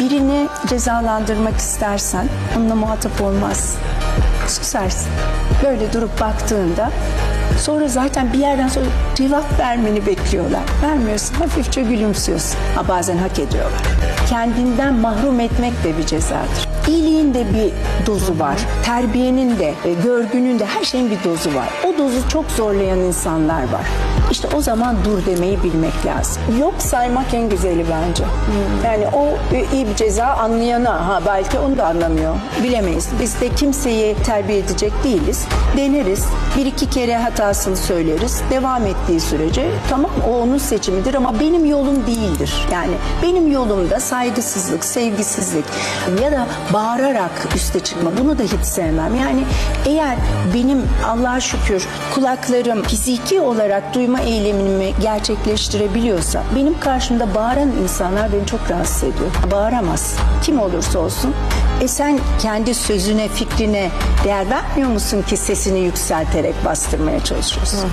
birini cezalandırmak istersen onunla muhatap olmaz. Susarsın. Böyle durup baktığında sonra zaten bir yerden sonra cevap vermeni bekliyorlar. Vermiyorsun hafifçe gülümsüyorsun. Ha, bazen hak ediyorlar. Kendinden mahrum etmek de bir cezadır. İyiliğin de bir dozu var. Terbiyenin de, e, görgünün de her şeyin bir dozu var. O dozu çok zorlayan insanlar var. İşte o zaman dur demeyi bilmek lazım. Yok saymak en güzeli bence. Yani o e, iyi bir ceza anlayana ha belki onu da anlamıyor. Bilemeyiz. Biz de kimseyi terbiye edecek değiliz. Deneriz. Bir iki kere hatasını söyleriz. Devam ettiği sürece tamam o onun seçimidir ama benim yolum değildir. Yani benim yolumda saygısızlık, sevgisizlik ya da bağırarak üste çıkma bunu da hiç sevmem. Yani eğer benim Allah'a şükür kulaklarım fiziki olarak duyma eylemimi gerçekleştirebiliyorsa benim karşımda bağıran insanlar beni çok rahatsız ediyor. Bağıramaz. Kim olursa olsun. E sen kendi sözüne, fikrine değer vermiyor musun ki sesini yükselterek bastırmaya çalışıyorsun?